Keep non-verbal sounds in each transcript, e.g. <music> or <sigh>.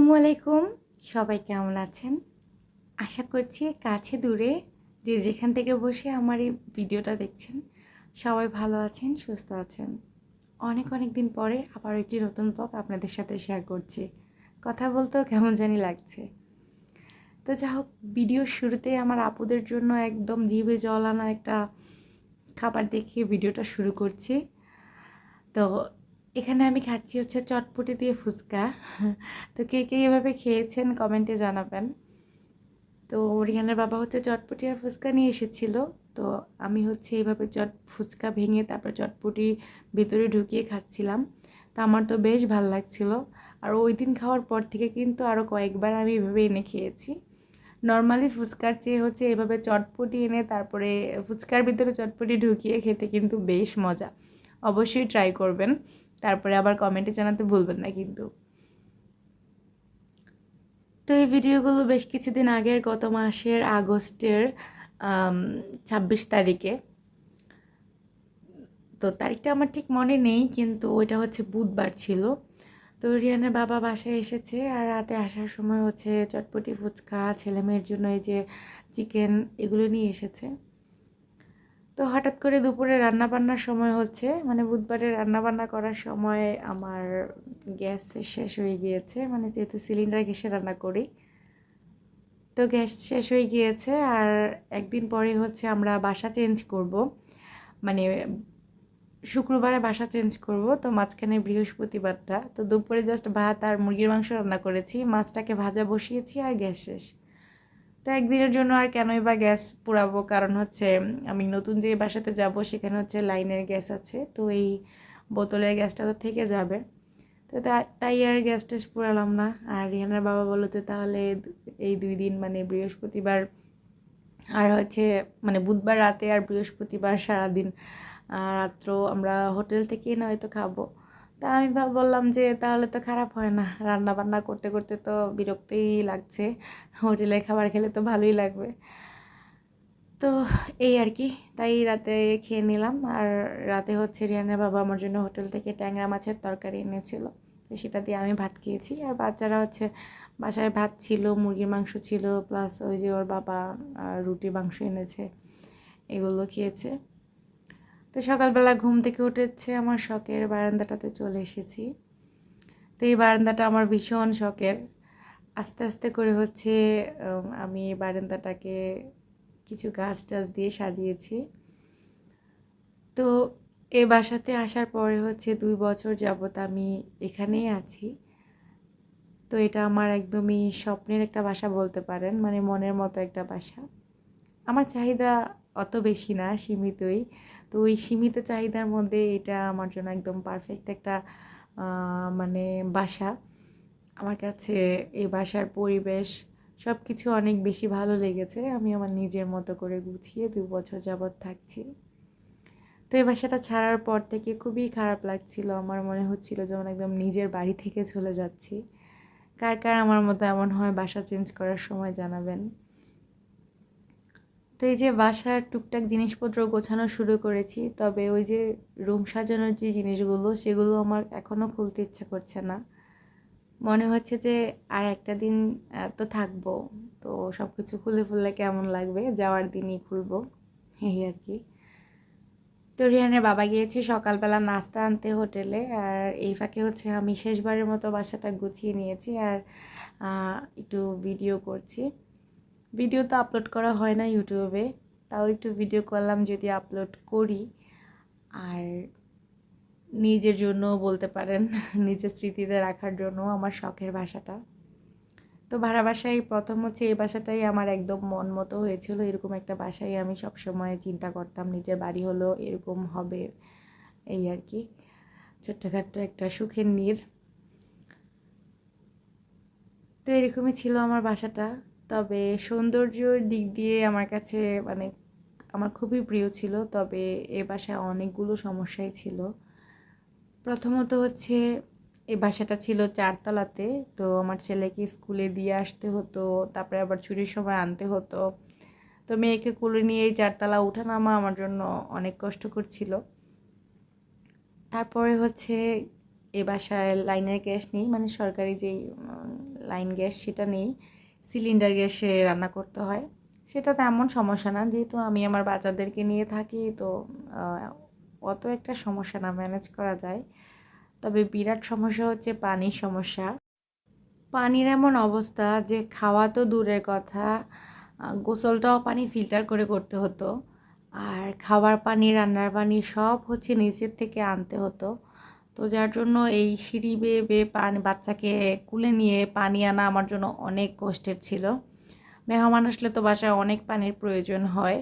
আসসালামু আলাইকুম। সবাই কেমন আছেন? আশা করছি কাছে দূরে যে যেখান থেকে বসে আমার এই ভিডিওটা দেখছেন, সবাই ভালো আছেন, সুস্থ আছেন। অনেক অনেক দিন পরে আবার একটি নতুন ব্লগ আপনাদের সাথে শেয়ার করছি। কথা বলতেও কেমন জানি লাগছে। তো যা হোক ভিডিওর শুরুতে আমার আপুদের জন্য একদম জিভে জল আনা একটা খাবার দেখিয়ে ভিডিওটা শুরু করছি। তো এখানে আমি খাচ্ছি হচ্ছে চটপটি দিয়ে ফুচকা। তো কে কে এভাবে খেয়েছেন কমেন্টে জানাবেন। তো রিহানের বাবা হচ্ছে চটপটি আর ফুচকা নিয়ে এসেছিল। তো আমি হচ্ছে এইভাবে চট ফুচকা ভেঙে তারপর চটপটি ভিতরে ঢুকিয়ে খাচ্ছিলাম। তো আমার তো বেশ ভালো লাগছিল। আর ওই দিন খাওয়ার পর থেকে কিন্তু আরও কয়েকবার আমি এভাবে এনে খেয়েছি। নর্মালি ফুচকার চেয়ে হচ্ছে এভাবে চটপটি এনে তারপরে ফুচকার ভিতরে চটপটি ঢুকিয়ে খেতে কিন্তু বেশ মজা। অবশ্যই ট্রাই করবেন। তারপরে আবার কমেন্টে জানাতে ভুলবেন না কিন্তু। তো এই ভিডিওগুলো বেশ কিছুদিন আগের, গত মাসের আগস্টের ছাব্বিশ তারিখে। তো তারিখটা আমার ঠিক মনে নেই কিন্তু ওইটা হচ্ছে বুধবার ছিল। তো রিয়ানের বাবা বাসায় এসেছে আর রাতে আসার সময় হচ্ছে চটপটি ফুচকা ছেলে মেয়ের জন্য এই যে চিকেন, এগুলো নিয়ে এসেছে। তো হঠাৎ করে দুপুরে রান্না বান্নার সময় হচ্ছে। মানে বুধবারে রান্না বান্না করার সময় আমার গ্যাস শেষ হয়ে গিয়েছে। মানে যেহেতু সিলিন্ডার গ্যাসে রান্না করি। তো গ্যাস শেষ হয়ে গিয়েছে আর একদিন পরে হচ্ছে আমরা বাসা চেঞ্জ করব। মানে শুক্রবারে বাসা চেঞ্জ করব। তো মাঝখানে বৃহস্পতিবারটা। তো দুপুরে জাস্ট ভাত আর মুরগির মাংস রান্না করেছি। মাছটাকে ভাজা বসিয়েছি আর গ্যাস শেষ। একদিনের জন্য আর কেনই বা গ্যাস পোড়াবো? কারণ হচ্ছে, আমি নতুন যে বাসাতে যাব, সেখানে হচ্ছে লাইনের গ্যাস আছে। তো এই বোতলের গ্যাসটা তো থেকে যাবে। তো তাই আর গ্যাস ট্যাস পোড়ালাম না। আর রিহানার বাবা বলল যে তাহলে এই দুই দিন মানে বৃহস্পতিবার আর হচ্ছে মানে বুধবার রাতে আর বৃহস্পতিবার সারাদিন রাত্র আমরা হোটেল থেকেই না হয়তো খাব। তা আমি বললাম যে, তাহলে তো খারাপ হয় না। রান্না বান্না করতে করতে তো বিরক্তই লাগছে। হোটেলের খাবার খেলে তো ভালোই লাগবে। তো এই আর কি, তাই রাতে খেয়ে নিলাম। আর রাতে হচ্ছে রিয়ানের বাবা আমার জন্য হোটেল থেকে ট্যাংরা মাছের তরকারি এনেছিল। তো সেটা দিয়ে আমি ভাত খেয়েছি। আর বাচ্চারা হচ্ছে বাসায় ভাত ছিল, মুরগির মাংস ছিল, প্লাস ওই যে ওর বাবা রুটি মাংস এনেছে, এগুলো খেয়েছে। তো সকালবেলা ঘুম থেকে উঠেছে, আমার শখের বারান্দাটাতে চলে এসেছি। তো এই বারান্দাটা আমার ভীষণ শখের। আস্তে আস্তে করে হচ্ছে আমি এই বারান্দাটাকে কিছু গাছ টাছ দিয়ে সাজিয়েছি। তো এ বাসাতে আসার পরে হচ্ছে দুই বছর যাবত আমি এখানেই আছি। তো এটা আমার একদমই স্বপ্নের একটা বাসা বলতে পারেন মানে মনের মতো একটা বাসা। আমার চাহিদা অত বেশি না, সীমিতই। তো ওই সীমিত চাহিদার মধ্যে এটা আমার জন্য একদম পারফেক্ট একটা মানে বাসা। আমার কাছে এই বাসার পরিবেশ সব কিছু অনেক বেশি ভালো লেগেছে। আমি আমার নিজের মতো করে গুছিয়ে দু বছর যাবৎ থাকছি। তো এই বাসাটা ছাড়ার পর থেকে খুবই খারাপ লাগছিল। আমার মনে হচ্ছিল যেমন একদম নিজের বাড়ি থেকে চলে যাচ্ছি। কার কার আমার মতো এমন হয় বাসা চেঞ্জ করার সময় জানাবেন। তো এই যে বাসার টুকটাক জিনিসপত্র গোছানো শুরু করেছি, তবে ওই যে রুম সাজানোর যে জিনিসগুলো, সেগুলো আমার এখনও খুলতে ইচ্ছা করছে না। মনে হচ্ছে যে আর একটা দিন তো থাকব। তো সব কিছু খুলে ফুললে কেমন লাগবে? যাওয়ার দিনই খুলবো। এই আর কি। তো রিহানের বাবা গিয়েছে সকালবেলা নাস্তা আনতে হোটেলে, আর এই ফাঁকে হচ্ছে আমি শেষবারের মতো বাসাটা গুছিয়ে নিয়েছি, আর একটু ভিডিও করছি। ভিডিও তো আপলোড করা হয় না ইউটিউবে তাও একটু ভিডিও করলাম যদি আপলোড করি। আর নিজের জন্য বলতে পারেন, <laughs> নিজের স্মৃতিতে রাখার জন্য আমার শখের ভাষাটা। তো ভাড়া বাসায় প্রথম হচ্ছে এই বাসাটাই আমার একদম মন মতো হয়েছিল। এরকম একটা বাসায় আমি সবসময় চিন্তা করতাম, নিজের বাড়ি হলো এরকম হবে এই আর কি। ছোট্টখাট্ট একটা সুখের নীর। তো এরকমই ছিল আমার বাসাটা তবে সৌন্দর্যর দিক দিয়ে আমার কাছে মানে আমার খুবই প্রিয় ছিল, তবে এ বাসায় অনেকগুলো সমস্যাই ছিল। প্রথমত হচ্ছে এই বাসাটা ছিল চারতলাতে, তো আমার ছেলেকে স্কুলে দিয়ে আসতে হতো, তারপরে আবার ছুটির সময় আনতে হতো। তো মেয়েকে কুলে নিয়ে এই চারতলা নামা আমার জন্য অনেক কষ্ট করছিল তারপরে হচ্ছে এ বাসায় লাইনের গ্যাস নেই মানে সরকারি যেই লাইন গ্যাস সেটা নেই। সিলিন্ডার গ্যাসে রান্না করতে হয়। সেটা তেমন সমস্যা না, যেহেতু আমি আমার বাচ্চাদেরকে নিয়ে থাকি, তো অত একটা সমস্যা না, ম্যানেজ করা যায়। তবে বিরাট সমস্যা হচ্ছে পানির সমস্যা। পানির এমন অবস্থা যে খাওয়া তো দূরের কথা গোসলটাও পানি ফিল্টার করে করতে হতো। আর খাবার পানি, রান্নার পানি সব হচ্ছে নিচের থেকে আনতে হতো। তো যার জন্য এই সিঁড়ি বেয়ে বেয়ে পানি, বাচ্চাকে কুলে নিয়ে পানি আনা আমার জন্য অনেক কষ্টের ছিল। মেহমান আসলে তো বাসায় অনেক পানির প্রয়োজন হয়।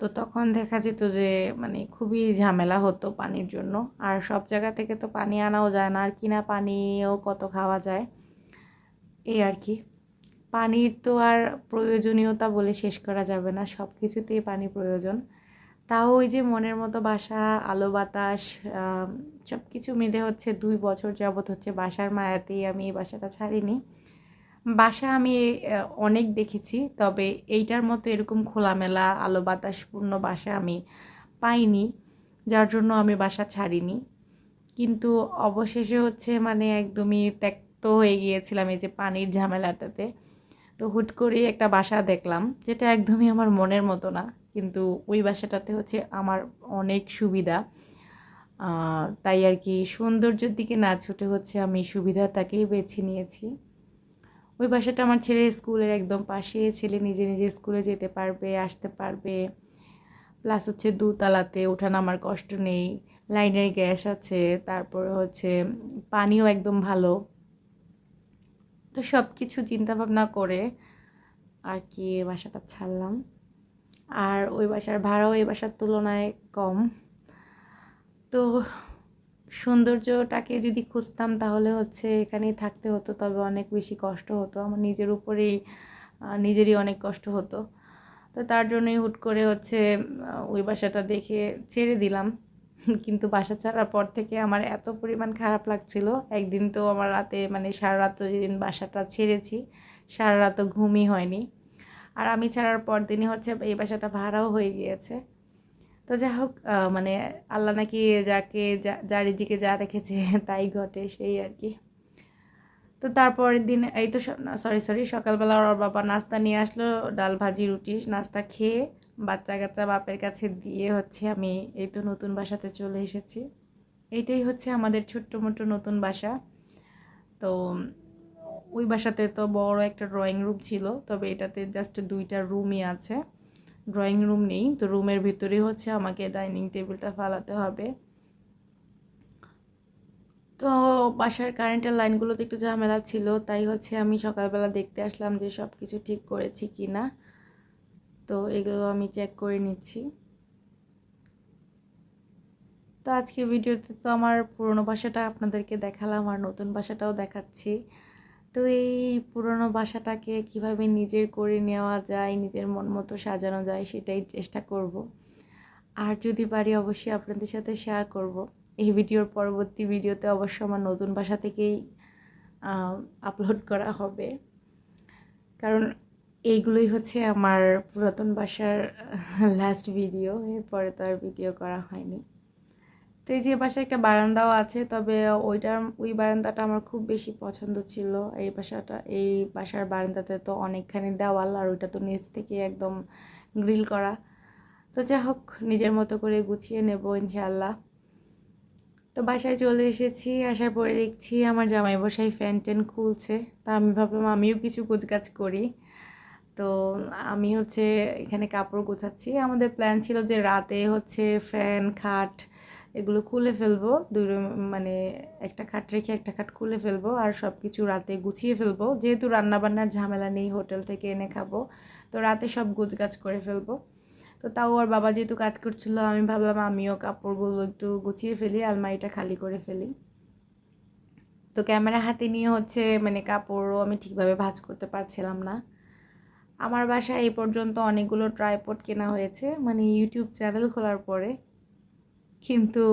তো তখন দেখা যেত যে মানে খুবই ঝামেলা হতো পানির জন্য। আর সব জায়গা থেকে তো পানি আনাও যায় না, আর কিনা পানিও কত খাওয়া যায়। এই আর কি। পানির তো আর প্রয়োজনীয়তা বলে শেষ করা যাবে না সব কিছুতেই পানি প্রয়োজন। তাও ওই যে মনের মতো বাসা, আলো বাতাস সব কিছু মিলে হচ্ছে দুই বছর যাবত হচ্ছে বাসার মায়াতেই আমি এই বাসাটা ছাড়িনি। বাসা আমি অনেক দেখেছি, তবে এইটার মতো এরকম খোলামেলা, আলো বাতাসপূর্ণ বাসা আমি পাইনি, যার জন্য আমি বাসা ছাড়িনি। কিন্তু অবশেষে হচ্ছে মানে একদমই ত্যক্ত হয়ে গিয়েছিলাম এই যে পানির ঝামেলাটাতে। তো হুট করেই একটা বাসা দেখলাম, যেটা একদমই আমার মনের মতো না, কিন্তু ওই বাসাটাতে হচ্ছে আমার অনেক সুবিধা। তাই আর কি সৌন্দর্যের দিকে না ছুটে হচ্ছে আমি সুবিধাটাকেই বেছে নিয়েছি। ওই বাসাটা আমার ছেলের স্কুলের একদম পাশে, ছেলে নিজে নিজে স্কুলে যেতে পারবে, আসতে পারবে। প্লাস হচ্ছে দুতলাতে ওঠানো আমার কষ্ট নেই, লাইনের গ্যাস আছে, তারপরে হচ্ছে পানিও একদম ভালো। তো সব কিছু চিন্তাভাবনা করে আর কি বাসাটা ছাড়লাম। আর ওই বাসার ভাড়াও এই বাসার তুলনায় কম। তো সৌন্দর্যটাকে যদি খুঁজতাম তাহলে হচ্ছে এখানেই থাকতে হতো, তবে অনেক বেশি কষ্ট হতো। আমার নিজের উপরেই নিজেরই অনেক কষ্ট হতো। তো তার জন্যই হুট করে হচ্ছে ওই বাসাটা দেখে ছেড়ে দিলাম। কিন্তু বাসা ছাড়ার পর থেকে আমার এত পরিমাণ খারাপ লাগছিল। একদিন তো আমার রাতে মানে সারা রাত যেদিন বাসাটা ছেড়েছি, সারা রাত ঘুমই হয়নি। আর আমি ছাড়ার পর দিনই হচ্ছে এই বাসাটা ভাড়াও হয়ে গিয়েছে। তো যাই হোক মানে আল্লাহ নাকি যাকে, যা- রিজিকে যা রেখেছে <laughs> তাই ঘটে সেই আর কি। তো তারপরের দিন এই তো সরি সরি সকালবেলা ওর বাবা নাস্তা নিয়ে আসলো, ডাল ভাজি, রুটি, নাস্তা খেয়ে বাচ্চা কাচ্চা বাপের কাছে দিয়ে হচ্ছে আমি এই তো নতুন বাসাতে চলে এসেছি। এইটাই হচ্ছে আমাদের ছোট্ট মোটো নতুন বাসা। তো ওই বাসাতে তো বড় একটা ড্রয়িং রুম ছিল, তবে এটাতে জাস্ট দুইটা রুমই আছে। ড্রয়িং রুম নেই, তো রুমের ভিতরেই হচ্ছে আমাকে ডাইনিং টেবিলটা ফালাতে হবে। তো বাসার কারেন্টের লাইনগুলোতে একটু ঝামেলা ছিল, তাই হচ্ছে আমি সকালবেলা দেখতে আসলাম যে সব কিছু ঠিক করেছি কি না তো এগুলো আমি চেক করে নিচ্ছি। তো আজকে ভিডিওতে তো আমার পুরনো বাসাটা আপনাদেরকে দেখালাম আর নতুন বাসাটাও দেখাচ্ছি। তো এই পুরনো বাসাটাকে কীভাবে নিজের করে নেওয়া যায়, নিজের মন মতো সাজানো যায় সেটাই চেষ্টা করব। আর যদি পারি অবশ্যই আপনাদের সাথে শেয়ার করব। এই ভিডিওর পরবর্তী ভিডিওতে অবশ্য আমার নতুন বাসা থেকেই আপলোড করা হবে। কারণ এইগুলোই হচ্ছে আমার পুরাতন বাসার <laughs> লাস্ট ভিডিও এরপরে তো আর ভিডিও করা হয়নি। তো এই যে বাসায় একটা বারান্দাও আছে, তবে ওইটার, ওই বারান্দাটা আমার খুব বেশি পছন্দ ছিল। এই বাসাটা, এই বাসার বারান্দাতে তো অনেকখানি দেওয়াল, আর ওইটা তো নিচ থেকে একদম গ্রিল করা। তো যা হোক, নিজের মতো করে গুছিয়ে নেব ইনশাল্লাহ তো বাসায় চলে এসেছি, আসার পরে দেখছি আমার জামাই বসাই ফ্যান ট্যান খুলছে। তা আমি ভাবলাম আমিও কিছু কাজ করি। তো আমি হচ্ছে এখানে কাপড় গোছাচ্ছি। আমাদের প্ল্যান ছিল যে রাতে হচ্ছে ফ্যান খাট এগুলো খুলে ফেলব। দুই মানে একটা খাট রেখে একটা খাট খুলে ফেলব আর সব কিছু রাতে গুছিয়ে ফেলব। যেহেতু রান্নাবান্নার ঝামেলা নেই, হোটেল থেকে এনে খাব, তো রাতে সব গুছগাছ করে ফেলব। তো তাও ওর বাবা যেহেতু কাজ করছিল, আমি ভাবলাম আমিও কাপড়গুলো একটু গুছিয়ে ফেলি, আলমারিটা খালি করে ফেলি। তো ক্যামেরা হাতে নিয়ে হচ্ছে মানে কাপড়ও আমি ঠিকভাবে ভাজ করতে পারছিলাম না। আমার বাসায় এই পর্যন্ত অনেকগুলো ট্রাইপড কেনা হয়েছে মানে ইউটিউব চ্যানেল খোলার পরে। কিন্তু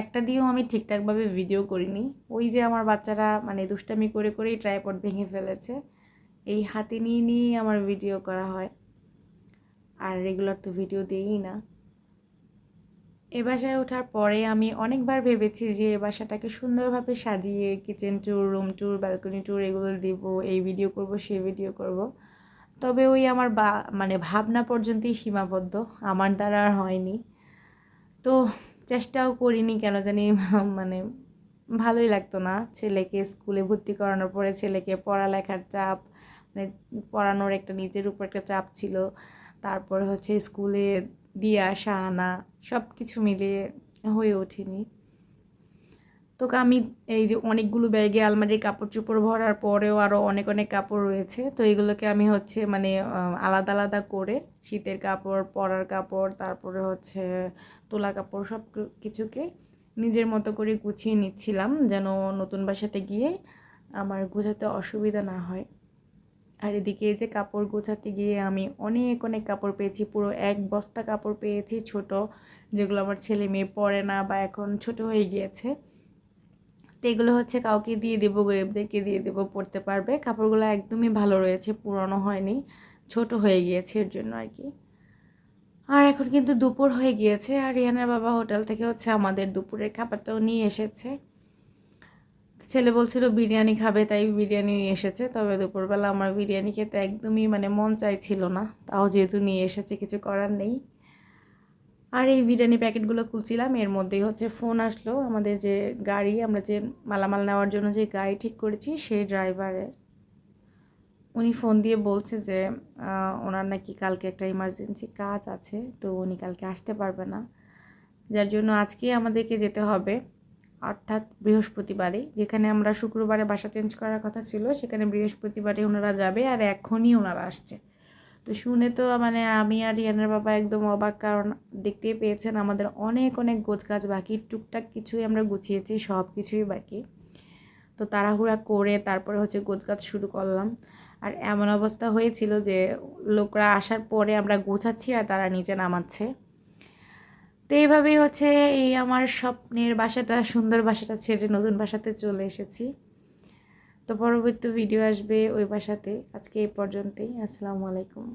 একটা দিয়েও আমি ঠিকঠাকভাবে ভিডিও করিনি। ওই যে আমার বাচ্চারা মানে দুষ্টামি করে করেই ট্রাইপড ভেঙে ফেলেছে। এই হাতে নিয়ে নিয়েই আমার ভিডিও করা হয়। আর রেগুলার তো ভিডিও দিই না। এ বাসায় ওঠার পরে আমি অনেকবার ভেবেছি যে এ বাসাটাকে সুন্দরভাবে সাজিয়ে kitchen tour room tour balcony tour এগুলো দিব, এই ভিডিও করব সেই ভিডিও করব। তবে ওই আমার বা মানে ভাবনা পর্যন্তই সীমাবদ্ধ। আমার দ্বারা আর হয়নি। তো চেষ্টাও করিনি কেন জানি <laughs> মানে ভালোই লাগতো না। ছেলেকে স্কুলে ভর্তি করানোর পরে ছেলেকে পড়ালেখার চাপ মানে পড়ানোর একটা নিজের উপর একটা চাপ ছিল। তারপর হচ্ছে স্কুলে দিয়ে আসা আনা সব কিছু মিলিয়ে হয়ে ওঠেনি। তো আমি এই যে অনেকগুলো ব্যাগে আলমারির কাপড় চোপড় ভরার পরেও আরও অনেক অনেক কাপড় রয়েছে। তো এগুলোকে আমি হচ্ছে মানে আলাদা আলাদা করে শীতের কাপড়, পরার কাপড়, তারপরে হচ্ছে তোলা কাপড় সব কিছুকে নিজের মতো করে গুছিয়ে নিচ্ছিলাম যেন নতুন বাসাতে গিয়ে আমার গোছাতে অসুবিধা না হয়। আর এদিকে যে কাপড় গোছাতে গিয়ে আমি অনেক অনেক কাপড় পেয়েছি, পুরো এক বস্তা কাপড় পেয়েছি ছোট, যেগুলো আমার ছেলে মেয়ে পরে না বা এখন ছোট হয়ে গিয়েছে। তো এগুলো হচ্ছে কাউকে দিয়ে দেবো, গরিবদেরকে দিয়ে দেবো, পড়তে পারবে। কাপড়গুলো একদমই ভালো রয়েছে, পুরনো হয়নি, ছোট হয়ে গিয়েছে এর জন্য আর কি। আর এখন কিন্তু দুপুর হয়ে গিয়েছে, আর রিয়ানের বাবা হোটেল থেকে হচ্ছে আমাদের দুপুরের খাবারটাও নিয়ে এসেছে। ছেলে বলছিল বিরিয়ানি খাবে, তাই বিরিয়ানি নিয়ে এসেছে, তবে দুপুরবেলা আমার বিরিয়ানি খেতে একদমই মানে মন চাইছিল না, তাও যেহেতু নিয়ে এসেছে, কিছু করার নেই। আর এই বিরিয়ানি প্যাকেটগুলো খুলছিলাম, এর মধ্যেই হচ্ছে ফোন আসলো আমাদের যে গাড়ি, আমরা যে মালামাল নেওয়ার জন্য যে গাড়ি ঠিক করেছি সেই ড্রাইভারের উনি ফোন দিয়ে বলছে যে ওনার নাকি কালকে একটা ইমার্জেন্সি কাজ আছে, তো উনি কালকে আসতে পারবে না। যার জন্য আজকে আমাদেরকে যেতে হবে। অর্থাৎ বৃহস্পতিবারে, যেখানে আমরা শুক্রবারে বাসা চেঞ্জ করার কথা ছিল, সেখানে বৃহস্পতিবারে ওনারা যাবে আর এখনই ওনারা আসছে। তো শুনে তো মানে আমি আর রিয়ানের বাবা একদম অবাক, কারণ দেখতেই পেয়েছেন আমাদের অনেক অনেক গোছগাছ বাকি, টুকটাক কিছুই আমরা গুছিয়েছি, সব কিছুই বাকি। তো তাড়াহুড়া করে তারপরে হচ্ছে গোছগাছ শুরু করলাম। আর এমন অবস্থা হয়েছিল যে লোকরা আসার পরে আমরা গোছাচ্ছি আর তারা নিচে নামাচ্ছে। তো এইভাবেই হচ্ছে এই আমার স্বপ্নের বাসাটা, সুন্দর বাসাটা ছেড়ে নতুন বাসাতে চলে এসেছি। তো পরবর্তী ভিডিও আসবে ওই বাসাতে। আজকে এই পর্যন্তই। আসসালামু আলাইকুম।